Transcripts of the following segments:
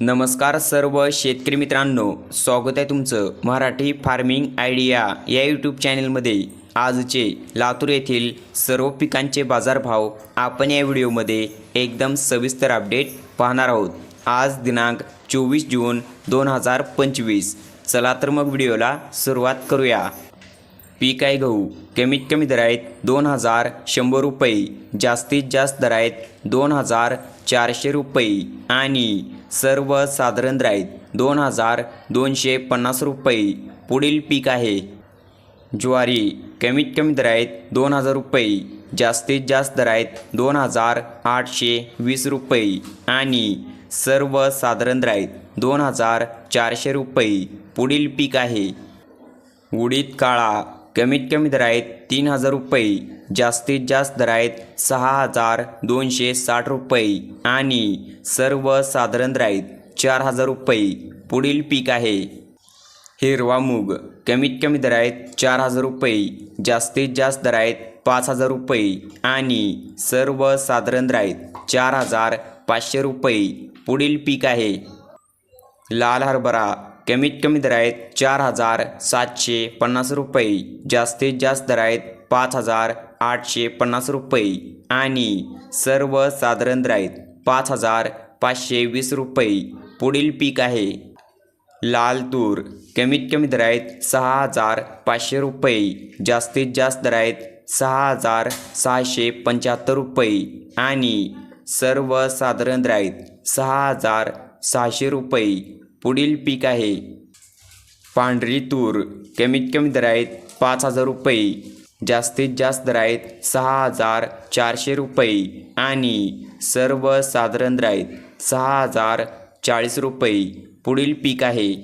नमस्कार सर्व शेतकरी मित्रांनो स्वागत आहे तुमचं मराठी फार्मिंग आयडिया या यूट्यूब चॅनलमध्ये. आजचे लातूर येथील सर्व पिकांचे बाजारभाव आपण या व्हिडिओमध्ये एकदम सविस्तर अपडेट पाहणार आहोत. आज दिनांक चोवीस जून दोन हजार पंचवीस. चला तर मग व्हिडिओला सुरुवात करूया. पीक आहे गहू. कमीत कमी दर आहेत दोन हजार शंभर रुपये. जास्तीत जास्त दर आहेत दोन हजार चारशे रुपये. आणि सर्वसाधारण साधारण आहेत दोन हजार दोनशे पन्नास रुपये पुढील पीक आहे. ज्वारी कमीत कमी दर दोन हजार रुपये जास्तीत जास्त दरायत दोन हजार आठशे वीस रुपये आणि सर्वसाधारण दर राईत दोन हजार चारशे रुपये पुढील पीक आहे. उडीद काळा कमीत कमी दर आहेत तीन हजार रुपये जास्तीत जास्त दर आहेत सहा हजार दोनशे साठ रुपये आणि सर्वसाधारण दर आहेत चार हजार रुपये. पुढील पीक आहे. हिरवा मूग कमीत कमी दर आहेत चार हजार रुपये जास्तीत जास्त दर आहेत पाच हजार रुपये आणि सर्वसाधारण दर आहेत चार हजार पाचशे रुपये. पुढील पीक आहे. लाल हरभरा कमीत कमी दर आहेत चार हजार सातशे पन्नास रुपये. जास्तीत जास्त दर आहेत पाच हजार आठशे पन्नास रुपये. आणि सर्वसाधारण दर आहेत पाच हजार पाचशे वीस रुपये. पुढील पीक आहे लाल तूर कमीत कमी दर आहेत सहा हजार पाचशे रुपये. जास्तीत जास्त दर आहेत सहा हजार सहाशे पंच्याहत्तर रुपये. आणि सर्वसाधारण दर आहेत सहा हजार सहाशे रुपये. पुढील पीक आहे. पांढरी तूर कमीत कमी दर आहेत पाच हजार रुपये जास्तीत जास्त दर आहेत सहा हजार चारशे रुपये आणि सर्वसाधारण दर आहेत सहा हजार चाळीस रुपये पुढील पीक आहे.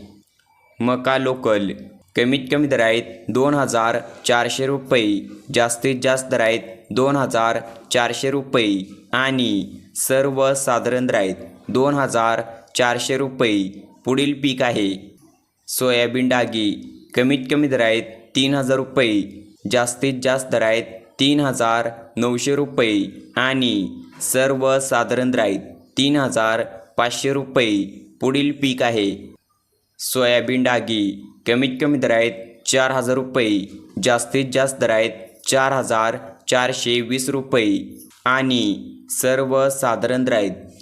मका लोकल कमीत कमी दर आहेत दोन हजार चारशे रुपये जास्तीत जास्त दर आहेत दोन हजार चारशे रुपये आणि सर्वसाधारण दर आहेत दोन हजार चारशे रुपये पुढील पीक आहे. सोयाबीन डागी कमीत कमी दर आहेत तीन हजार रुपये जास्तीत जास्त दर आहेत तीन हजार नऊशे रुपये आणि सर्वसाधारण दर आहेत तीन हजार पाचशे रुपये पुढील पीक आहे. सोयाबीन डागी कमीत कमी दर आहेत चार हजार रुपये जास्तीत जास्त दर आहेत चार हजार चारशे वीस रुपये आणि सर्वसाधारण दर आहेत